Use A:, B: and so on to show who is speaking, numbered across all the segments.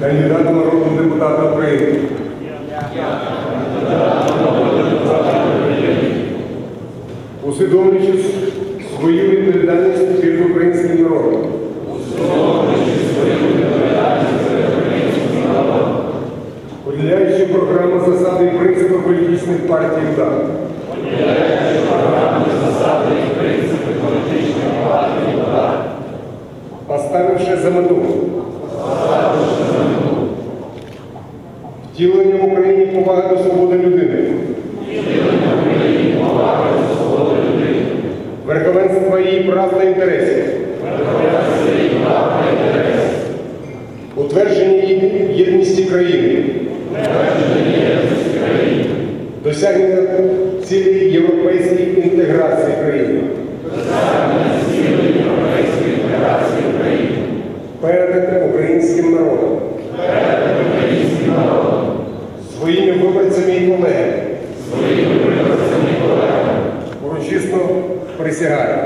A: кандидата народного депутата України. Усвідомлюючи свою відповідальність перед українським народом. Поділяючи програму засади і принципи політичних партій «УДАР». Поставивши за мету втілення в Україні поваги до свободи людини. Верховенства її прав та інтересів. Утвердження її єдності країни. Досягнення цілей європейської інтеграції країни. Перед українським народом. Перед українським народом. Своїми виборцями і колегами. Урочисто присягаю.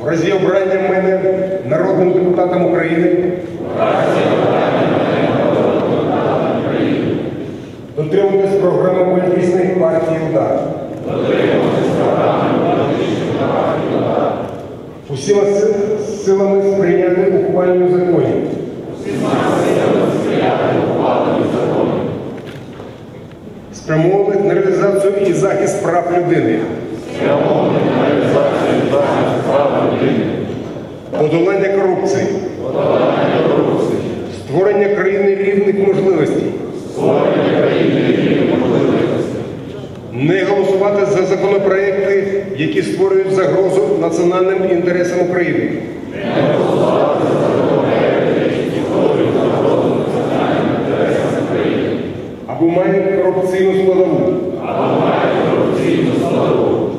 A: В разі обрання мене народним депутатом України. Дотримуватись програми політичних партій «УДАР». Усіма силами сприйняти ухвалення законів. Спрямованих на реалізацію і захист прав людини. Подолання корупції. Створення країни рівних можливостей. Не голосувати за законопроекти, які створюють загрозу національним інтересам України. Або мають корупційну складову.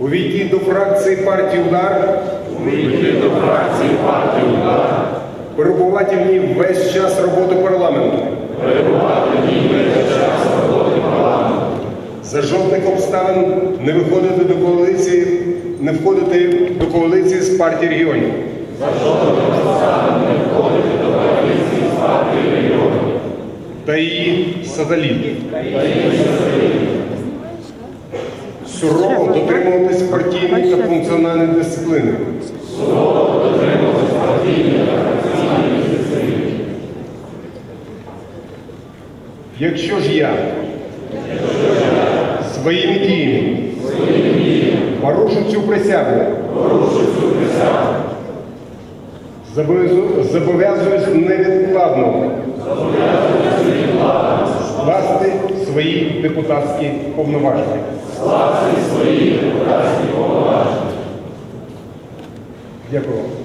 A: Увійти до фракції партії «Удар», Увійти до фракції партії удар. перебувати в ній весь час роботи парламенту. За жодних обставин не виходити до коаліції, не входити до коаліції з партії регіонів. Та її сателітів. Сурово дотримуватись партійної та функціональної дисципліни. Якщо ж я своїми діями порушу цю присягу, зобов'язуюсь невідкладно свої депутатські повноваження. Дякую. вам.